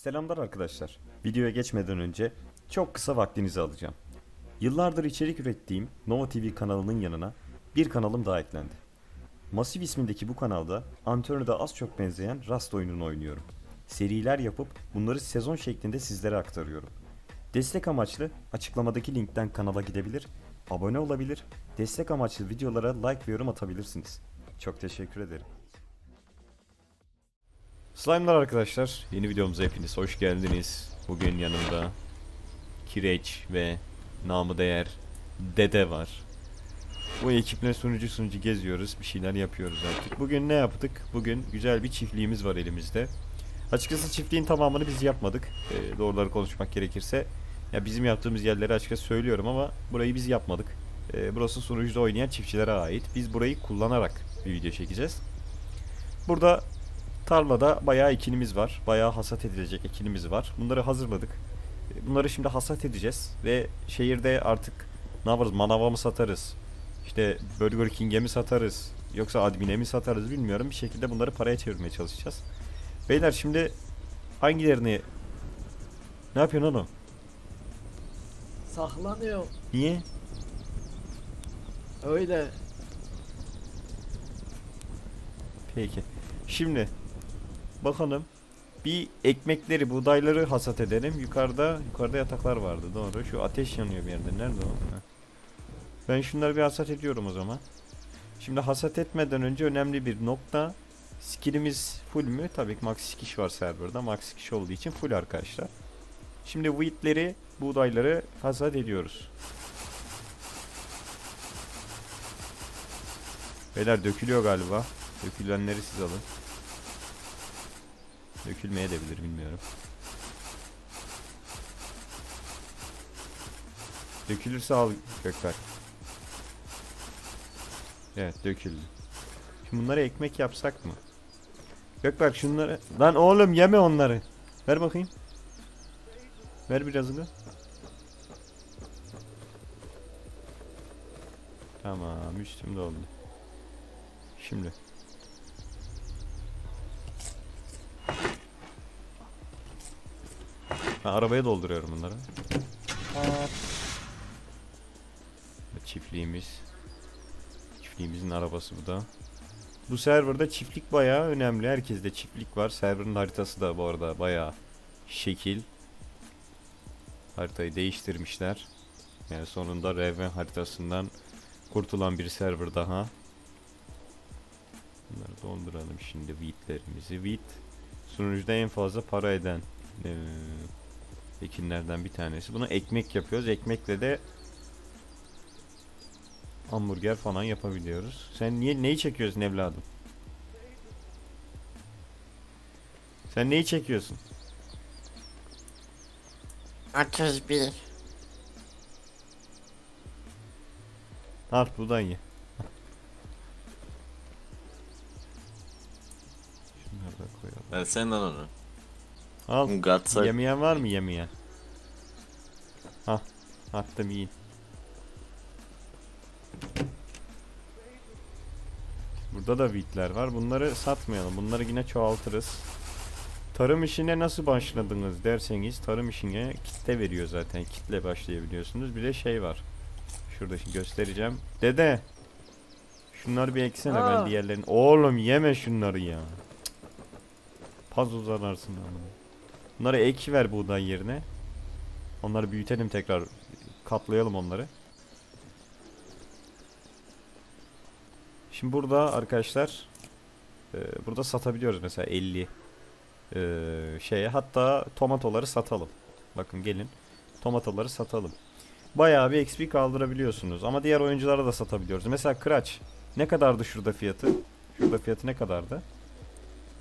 Selamlar arkadaşlar. Videoya geçmeden önce çok kısa vaktinizi alacağım. Yıllardır içerik ürettiğim Nova TV kanalının yanına bir kanalım daha eklendi. Masif ismindeki bu kanalda Antonio'da az çok benzeyen Rust oyununu oynuyorum. Seriler yapıp bunları sezon şeklinde sizlere aktarıyorum. Destek amaçlı açıklamadaki linkten kanala gidebilir, abone olabilir, destek amaçlı videolara like ve yorum atabilirsiniz. Çok teşekkür ederim. Slime'lar arkadaşlar, yeni videomuza hepiniz hoş geldiniz. Bugün yanımda Kireç ve namı değer Dede var. Bu ekiple sunucu sunucu geziyoruz, bir şeyler yapıyoruz artık. Bugün ne yaptık? Bugün güzel bir çiftliğimiz var elimizde. Açıkçası çiftliğin tamamını biz yapmadık. Ee, doğruları konuşmak gerekirse. Ya bizim yaptığımız yerleri açıkçası söylüyorum ama burayı biz yapmadık. Ee, burası sunucuda oynayan çiftçilere ait. Biz burayı kullanarak bir video çekeceğiz. Burada Tarlada bayağı ekinimiz var. Bayağı hasat edilecek ekinimiz var. Bunları hazırladık. Bunları şimdi hasat edeceğiz ve şehirde artık ne yaparız? Manava mı satarız? İşte Burger King'e mi satarız? Yoksa admin'e mi satarız bilmiyorum. Bir şekilde bunları paraya çevirmeye çalışacağız. Beyler şimdi hangilerini ne yapıyorsun oğlum? Saklanıyor. Niye? Öyle. Peki. Şimdi bakalım. Bir ekmekleri, buğdayları hasat edelim. Yukarıda, yukarıda yataklar vardı. Doğru. Şu ateş yanıyor bir yerde. Nerede o? Ben şunları bir hasat ediyorum o zaman. Şimdi hasat etmeden önce önemli bir nokta. Skillimiz full mü? Tabii ki max skish var serverda. Max skish olduğu için full arkadaşlar. Şimdi wheatleri, buğdayları hasat ediyoruz. Beyler dökülüyor galiba. Dökülenleri siz alın. Dökülmeye de bilir bilmiyorum. Dökülürse al Gökberk. Evet döküldü. Şimdi bunları ekmek yapsak mı? Gökberk şunları... Lan oğlum yeme onları. Ver bakayım. Ver birazını. Tamam üstümde oldu. Şimdi. Ben arabaya dolduruyorum bunları. Bu Çiftliğimiz. Çiftliğimizin arabası bu da. Bu serverda çiftlik bayağı önemli. Herkeste çiftlik var. Serverın haritası da bu arada bayağı şekil. Haritayı değiştirmişler. Yani sonunda Raven haritasından kurtulan bir server daha. Bunları donduralım şimdi wheatlerimizi. Wheat sunucuda en fazla para eden eee, ekinlerden bir tanesi. Bunu ekmek yapıyoruz. Ekmekle de hamburger falan yapabiliyoruz. Sen niye neyi çekiyorsun evladım? Sen neyi çekiyorsun? 31. Al buradan ye. Şunları da koyalım. Ben sen lan onu. Al. Gatsa Yemeyen var mı yemeyen? Ha, attım yiyin. Burada da wheatler var. Bunları satmayalım. Bunları yine çoğaltırız. Tarım işine nasıl başladınız derseniz tarım işine kitle veriyor zaten. Kitle başlayabiliyorsunuz. Bir de şey var. Şurada şimdi göstereceğim. Dede. Şunları bir eksene ben diğerlerini. Oğlum yeme şunları ya. Paz uzanarsın ama. Bunları ek ver buğday yerine. Onları büyütelim tekrar. Katlayalım onları. Şimdi burada arkadaşlar e, burada satabiliyoruz mesela 50 e, şeye hatta tomatoları satalım. Bakın gelin tomatoları satalım. Bayağı bir XP kaldırabiliyorsunuz ama diğer oyunculara da satabiliyoruz. Mesela Kıraç ne kadardı şurada fiyatı? Şurada fiyatı ne kadardı?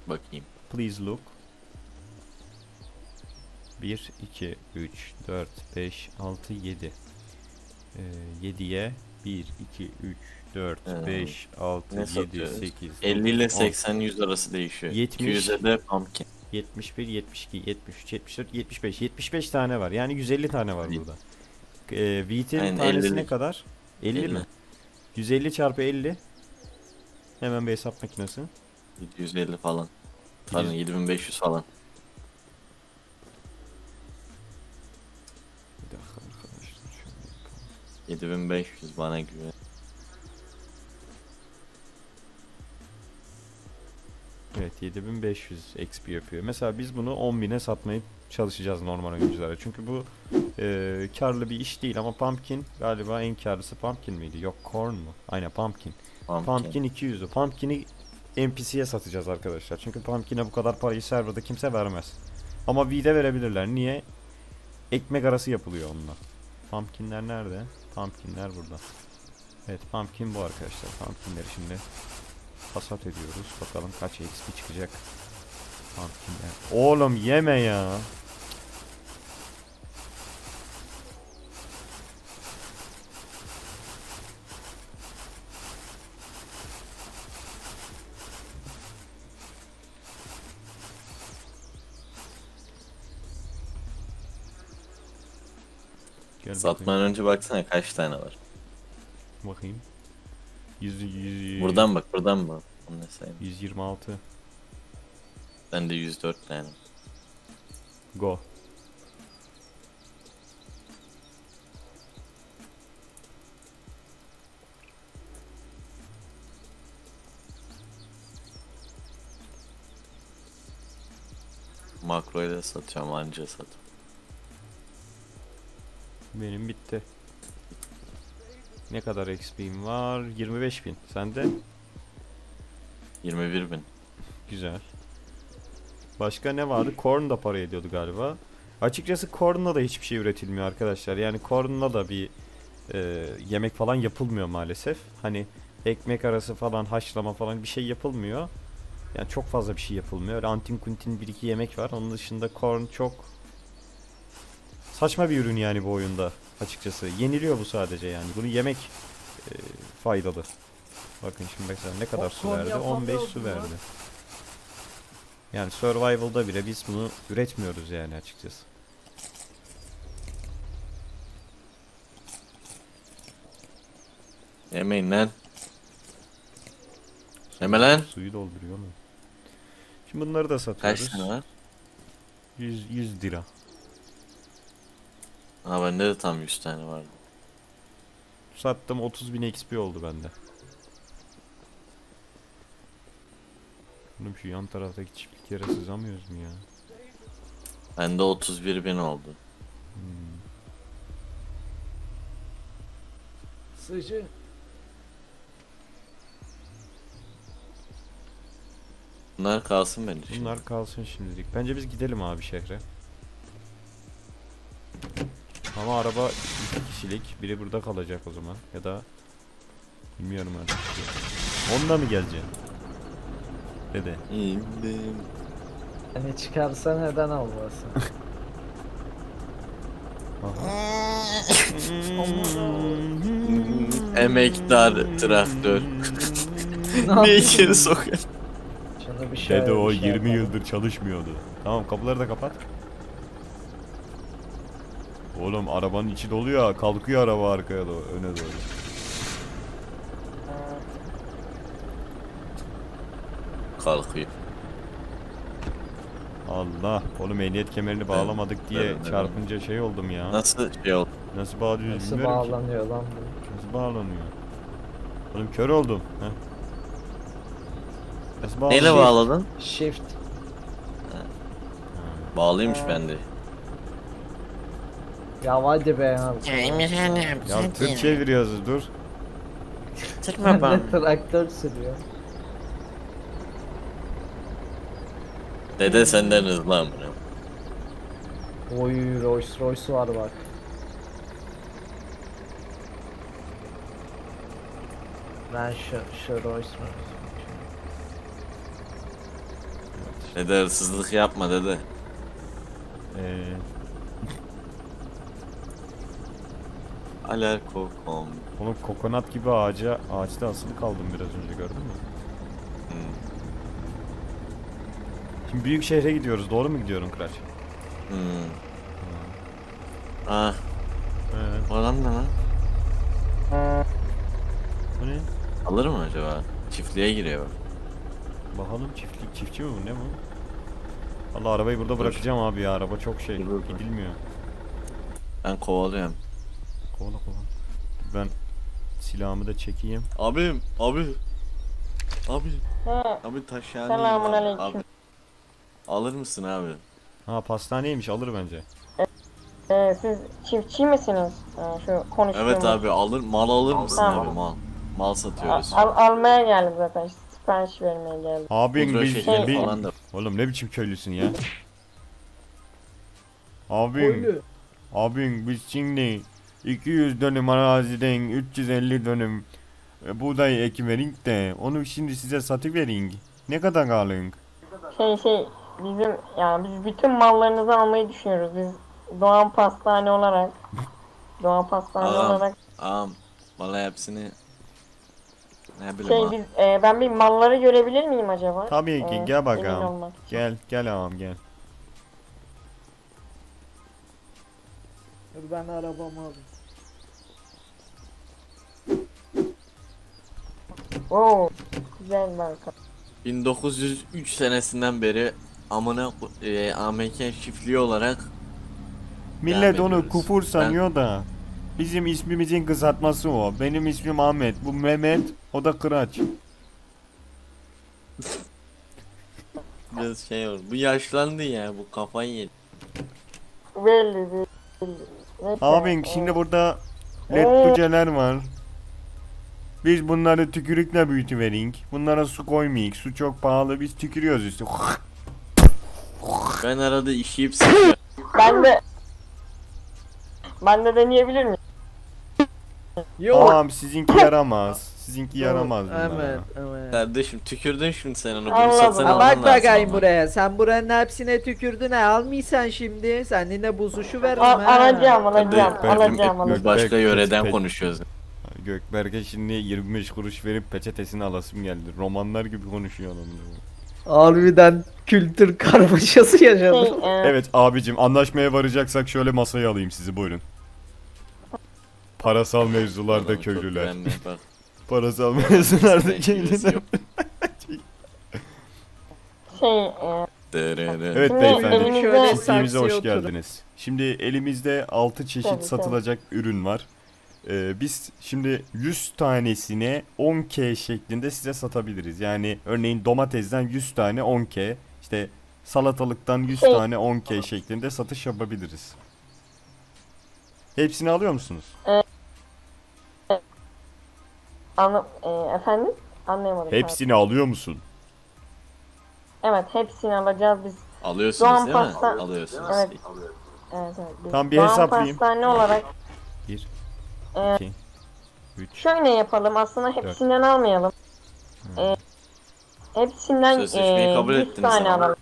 bakayım. Please look. 1, 2, 3, 4, 5, 6, 7. Ee, 7'ye 1, 2, 3, 4, Ee, 5, 6, ne 7, satıyoruz? 8, 50 ile 10, 80 100 arası değişiyor. 70. 200'e de pumpkin. 71, 72, 73, 74, 75. 75 tane var. Yani 150 tane var burada. Ee, Wheat'in Aynen, tanesi 50'lik. ne kadar? 50, 50. mi? 150 çarpı 50. Hemen bir hesap makinesi. 750 falan. Pardon 7500 falan. 7500 bana güven. Evet 7500 XP yapıyor. Mesela biz bunu 10.000'e satmaya çalışacağız normal oyunculara. Çünkü bu e, karlı bir iş değil ama Pumpkin galiba en karlısı Pumpkin miydi? Yok Corn mu? Aynen Pumpkin. Pumpkin. Pumpkin 200'ü. Pumpkin'i NPC'ye satacağız arkadaşlar. Çünkü Pumpkin'e bu kadar parayı serverda kimse vermez. Ama V'de verebilirler. Niye? Ekmek arası yapılıyor onunla. Pumpkinler nerede? Pumpkinler burada. Evet Pumpkin bu arkadaşlar. Pumpkinleri şimdi hasat ediyoruz. Bakalım kaç XP çıkacak. Pumpkinler. Oğlum yeme ya. Gel Satmadan önce baksana kaç tane var. bakayım. bakayım. 100, 100, Buradan bak buradan bak. Onu ne sayayım. 126. Bende 104 tane. Go. Makro ile satıyorum anca sat. Benim bitti. Ne kadar XP'm var? 25.000. Sende? 21 bin. Güzel. Başka ne vardı? Corn da para ediyordu galiba. Açıkçası Corn'la da hiçbir şey üretilmiyor arkadaşlar. Yani Corn'la da bir e, yemek falan yapılmıyor maalesef. Hani ekmek arası falan haşlama falan bir şey yapılmıyor. Yani çok fazla bir şey yapılmıyor. Öyle antin kuntin bir iki yemek var. Onun dışında Corn çok saçma bir ürün yani bu oyunda açıkçası. Yeniliyor bu sadece yani. Bunu yemek e, faydalı. Bakın şimdi mesela ne kadar su verdi? yapmam 15 su verdi. Yani survival'da bile biz bunu üretmiyoruz yani açıkçası. Yemeyin lan. Yeme lan. Suyu dolduruyor mu? Şimdi bunları da satıyoruz. Kaç tane var? 100, 100 lira. Ha bende de tam 100 tane vardı. Sattım 30.000 XP oldu bende. Oğlum şu yan taraftaki çiftlik yere sızamıyoruz mu ya? Bende 31 bin oldu. Hmm. Sıcı. Bunlar kalsın bence. şimdi. Bunlar kalsın şimdilik. Bence biz gidelim abi şehre. Ama araba iki kişilik. Biri burada kalacak o zaman. Ya da bilmiyorum artık. Onunla mı geleceksin? Dede. İndim. Hani çıkarsa neden olmasın? Emektar traktör. ne içeri sokuyor? Şunu bir şöyle Dede o bir şey 20 yapalım. yıldır çalışmıyordu. Tamam kapıları da kapat. Oğlum arabanın içi dolu ya. Kalkıyor araba arkaya doğru, öne doğru. Kalkıyor. Allah. Oğlum ehliyet kemerini bağlamadık diye evet, evet. çarpınca şey oldum ya. Nasıl şey oldu? Nasıl bağlıyoruz Nasıl bilmiyorum ki. bağlanıyor lan bu? Nasıl bağlanıyor? Oğlum kör oldum. Heh. Nasıl bağlanıyor? Neyle bağladın? Shift. Bağlıymış bende. Ya hadi be abi. Ya Emirhan abi Ya sen tır de çeviriyoruz dur. Tırma Ben bana. de traktör sürüyor. Dede senden hızlı amına. Oy Rolls Royce var bak. Ben şu, şu Rolls Royce. Dede hırsızlık yapma dede. Ee, Alerko kom. oğlum kokonat gibi ağaca ağaçta asılı kaldım biraz önce gördün mü? Hmm. Şimdi büyük şehre gidiyoruz. Doğru mu gidiyorum Kıraç? Hmm. Ah, Ee, bu adam ne lan? bu ne? Alır mı acaba? Çiftliğe giriyor bak. Bakalım çiftlik çiftçi mi bu ne bu? Allah arabayı burada bırakacağım abi ya araba çok şey Dur, dur. gidilmiyor. Ben kovalıyorum. Kovala kovala. Ben silahımı da çekeyim. Abim, abi. Abi, He. abi taş yani. Selamun aleyküm. abi. Alır mısın abi? Ha pastaneymiş alır bence. Ee, siz çiftçi misiniz? Ee, şu konuştuğumuz. Evet abi alır mal alır mısın Tamam. abi mal? Mal Al, satıyoruz. al- almaya geldim zaten. işte Sipariş vermeye geldim. Abin Pudra biz şekeri biz- falan da. Oğlum ne biçim köylüsün ya? Abin, abin biz şimdi 200 dönüm araziden 350 dönüm e, buğday ekiverik de onu şimdi size satıverin. Ne kadar alın? Şey şey bizim yani biz bütün mallarınızı almayı düşünüyoruz. Biz Doğan Pastane olarak Doğan Pastane Aa. olarak Ağam, valla hepsini ne bileyim şey ha. biz e, ben bir malları görebilir miyim acaba? Tabii ki Ee, gel emin bakalım. olmak için. Gel gel ağam gel. Dur ben arabamı alayım. Oo, güzel marka. 1903 senesinden beri amına e, Amerikan çiftliği olarak Millet Devam onu ediyoruz. kufur sanıyor da bizim ismimizin kısaltması o. Benim ismim Ahmet, bu Mehmet, o da Kıraç. biraz şey oldu. Bu yaşlandı ya bu kafayı yedi. Belli belli. Neyse, Abin şimdi burada Oo. lettuceler var. Biz bunları tükürükle büyütüverink. Bunlara su koymayık. Su çok pahalı. Biz tükürüyoruz işte. Ben arada işeyip sıkıyorum. Ben de ben de deneyebilir miyim? Yok. Tamam sizinki yaramaz. Sizinki yaramaz bunlara. Evet evet. Kardeşim tükürdün şimdi sen onu. Bunu Anladım. satın alman bak lazım bakayım ama. buraya. Sen buranın hepsine tükürdün ha. Almıyorsan şimdi. Sen yine buzuşu ver Al, ha. alacağım alacağım alacağım alacağım. Başka yöreden peki. konuşuyoruz. Gökberk'e şimdi 25 kuruş verip peçetesini alasım geldi. Romanlar gibi konuşuyor adam. Harbiden kültür karmaşası yaşadım. E, Evet abicim anlaşmaya varacaksak şöyle masaya alayım sizi buyurun. Parasal mevzularda köylüler. Parasal mevzularda köylüler. Evet beyefendi. Şöyle Çiftliğimize hoş geldiniz. Şimdi elimizde 6 çeşit satılacak ürün var. Ee, biz şimdi 100 tanesine 10k şeklinde size satabiliriz. Yani örneğin domatesden 100 tane 10k, işte salatalıktan 100 Şey- tane 10k şeklinde satış yapabiliriz. Hepsini alıyor musunuz? anla, e, efendim anlayamadım. Hepsini alıyor musun? Evet hepsini alacağız biz. Alıyorsunuz Doğan değil mi? pasta- Alıyorsunuz. Evet. Evet, evet. Biz Tamam, bir Doğan hesaplayayım. Pastane olarak 1 e, 2 3 şöyle yapalım aslında hepsinden almayalım. E, hepsinden Sözleşmeyi e, kabul 100 ettiniz tane ama. alalım.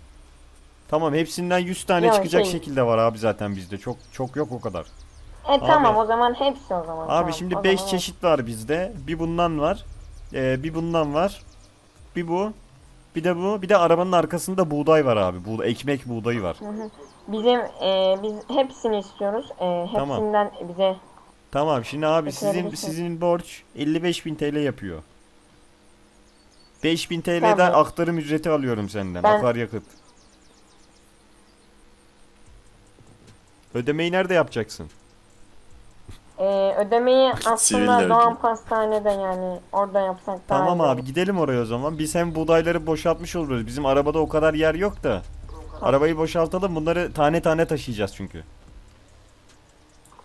Tamam hepsinden 100 tane Ya çıkacak şey- şekilde var abi zaten bizde. Çok çok yok o kadar. E tamam o zaman hepsi o zaman. Abi tamam, şimdi o 5 zaman çeşit var bizde. Bir bundan var. Ee, bir bundan var. Bir bu. Bir de bu. Bir de arabanın arkasında buğday var abi. Bu ekmek buğdayı var. Bizim e, biz hepsini istiyoruz. E, Tamam. hepsinden bize Tamam şimdi abi sizin Getirebilirsin. sizin borç 55.000 TL yapıyor. 5000 TL'den Tamam. aktarım ücreti alıyorum senden. Ben- Akaryakıt. Ödemeyi nerede yapacaksın? e, ödemeyi Siviller aslında Doğan ödeyeyim. Pastane'de yani orada yapsak daha Tamam iyi abi olur. gidelim oraya o zaman. Biz hem buğdayları boşaltmış oluruz. Bizim arabada o kadar yer yok da. Arabayı boşaltalım. Bunları tane tane taşıyacağız çünkü.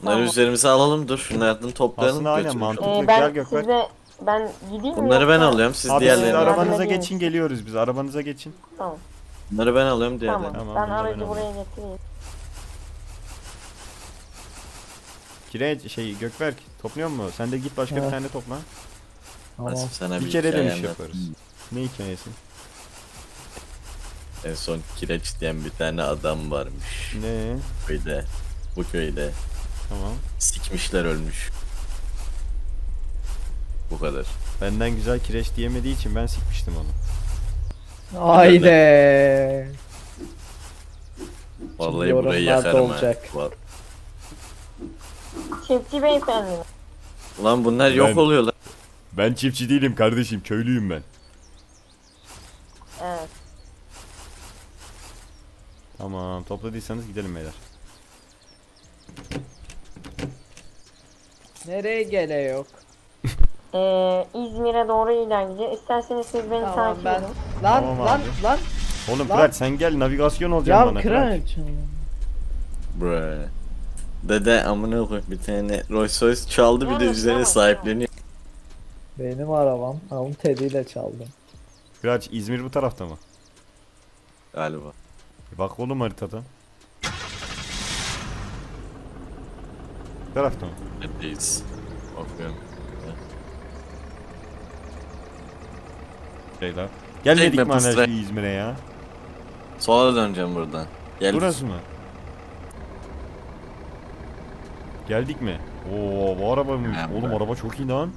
Bunları Tamam. üzerimize alalım dur. Şunlardan toplayalım. Aslında aynen götürürüz. mantıklı. E, Gel ben Gökberk. size ben gideyim mi Bunları ben yoksa- alıyorum. Siz Abi siz diğerlerini alın. arabanıza edeyim. geçin geliyoruz biz. Arabanıza geçin. Tamam. Bunları ben alıyorum diğerlerini. Tamam. Tamam, ben ben aracı buraya getireyim. Kireç şey Gökberk topluyor mu? Sen de git başka bir Evet. tane topla. Tamam. Nasip sana Bir bir kere hikaye dönüş anlat. yaparız. Ne hikayesi? En son kireç diyen bir tane adam varmış. Ne? Köyde. Bu köyde. Tamam. Sikmişler ölmüş. Bu kadar. Benden güzel kireç diyemediği için ben sikmiştim onu. Haydi. Vallahi yorumlarda burayı yakarım olacak. ha. Var. Çiftçi beyefendi. mi? Ulan bunlar yok Ben- oluyorlar. Ben çiftçi değilim kardeşim. Köylüyüm ben. Evet. Tamam topladıysanız gidelim beyler. Nereye gele yok? Ee, İzmir'e doğru ilerleyeceğiz. İsterseniz siz beni Tamam takip ben. edin. Lan Tamam lan abi. lan. Oğlum Lan. Kıraç sen gel navigasyon olacaksın Ya bana. Kıraç. kıraç. Bre. Dede amına koy bir tane Rolls Royce çaldı bir de üzerine evet, sahipleniyor. Benim arabam. Onun tediyle çaldım. Kıraç İzmir bu tarafta mı? Galiba. Bir bak oğlum haritada. Tarafta mı? Neredeyiz? Bakıyorum. Beyler. Gelmedik mi şu İzmir'e ya? Sola döneceğim buradan. Gel. Burası mı? Geldik mi? Oo bu araba mı? Ha, Oğlum araba çok iyi lan.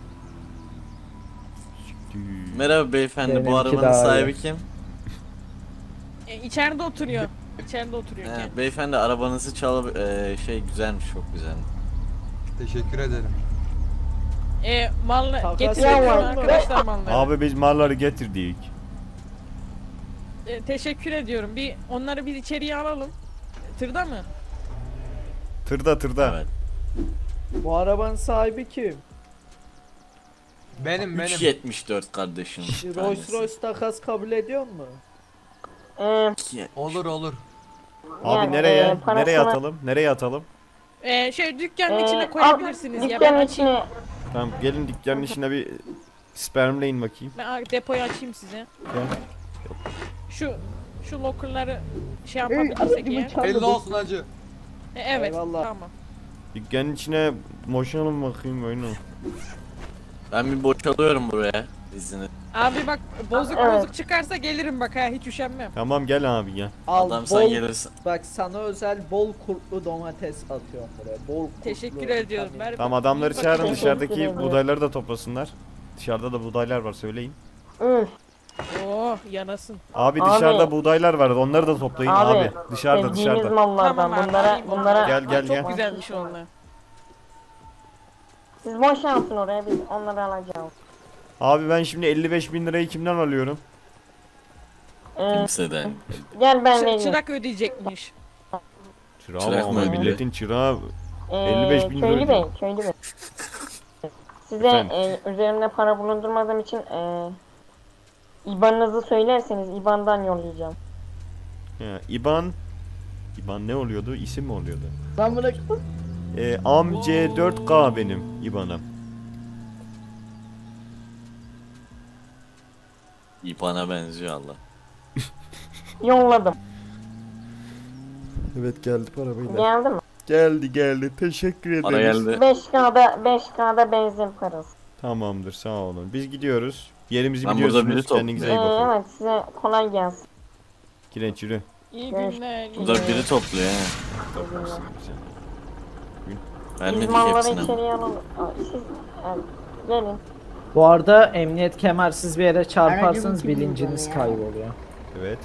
Merhaba beyefendi Benimki bu arabanın daha iyi. sahibi kim? E, içeride oturuyor. İçeride oturuyor. He, beyefendi arabanızı çalıp e, şey güzelmiş çok güzel. Teşekkür ederim. E, mal Takas mu? arkadaşlar malları. Abi biz malları getirdik. E, teşekkür ediyorum. Bir onları bir içeriye alalım. Tırda mı? Tırda tırda. Evet. Bu arabanın sahibi kim? Benim benim. 3.74 kardeşim. Rolls. Royce takas kabul ediyor mu? Ee, Olur olur. Abi Yani, nereye? e, parasını- Nereye atalım? Nereye atalım? E, şey dükkanın ee, içine koyabilirsiniz ya. Ben Dükkanın açayım. içine Tamam gelin dükkanın içine bir spermleyin bakayım. Ben a- depoyu açayım size. Gel. Şu şu locker'ları şey yapabilirsek ya. Belli olsun hacı. E, evet. Eyvallah. Tamam. Dükkanın içine boşalım bakayım oyunu. Ben bir boşalıyorum buraya. İzini. Abi bak bozuk Evet. bozuk çıkarsa gelirim bak ha hiç üşenmem. Tamam gel abi gel. Al Adam bol, sen gelirsin. bak sana özel bol kurtlu domates atıyorum buraya. Bol kurtlu. Teşekkür ediyorum. Tabii. Ver Tamam adamları bakayım. çağırın dışarıdaki buğdayları da toplasınlar. Dışarıda da buğdaylar var söyleyin. Üf, Oh yanasın. Abi Abi. dışarıda buğdaylar var onları da toplayın abi. abi, Dışarıda sevdiğimiz dışarıda. mallardan Tamam abi, bunlara alayım bunlara onları. Gel, gel, Çok gel. güzelmiş onlar. siz boşaltın oraya biz onları alacağız. Abi ben şimdi 55 bin lirayı kimden alıyorum? Ee, Kimseden. gel ben Çı- vereyim. çırak ödeyecekmiş. Çırağı Çırak ama mı milletin çırağı. Ee, 55 bin lira köylü bey, ödüyor. köylü bey. Size Efendim? e, üzerimde para bulundurmadığım için e, IBAN'ınızı söylerseniz IBAN'dan yollayacağım. Ya, İban İban ne oluyordu? İsim mi oluyordu? Ben bırak. Ee, AMC4K benim İban'ım. İpana benziyor Allah. Yolladım. Evet geldi parabayla. Geldi mi? Geldi geldi. Teşekkür ederiz. Para geldi. 5K'da 5K'da benzin parası. Tamamdır sağ olun. Biz gidiyoruz. Yerimizi Ben burada biliyorsunuz. biri topluyorum. Kendinize Ee, iyi bakın. evet size kolay gelsin. Kireç yürü. İyi günler. iyi Burada günler. biri topluyor he. Toplasın bize. Biz Vermedik malları hepsini. ama. içeriye alalım. Aa, Siz e, gelin. Bu arada emniyet kemersiz bir yere çarparsanız bilinciniz kayboluyor. Evet.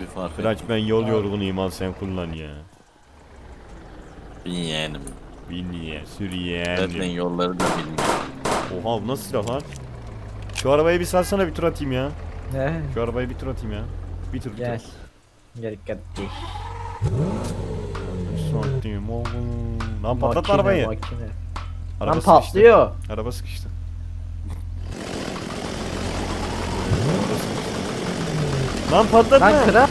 Bir fark Kıraç ben yol yorgunuyum al sen kullan ya. Bin yeğenim. Bin ye, sür Zaten yeğenim. yolları da bilmiyorum. Oha bu nasıl silah lan? Şu arabayı bir salsana bir tur atayım ya. Ne? Şu arabayı bir tur atayım ya. Bir tur bir Gel. tur. Gel gel. Sattım oğlum. Lan patlat Makine, arabayı. Makine. Araba Lan sıkıştı. patlıyor. Araba sıkıştı. Lan patlatma. Lan kıra.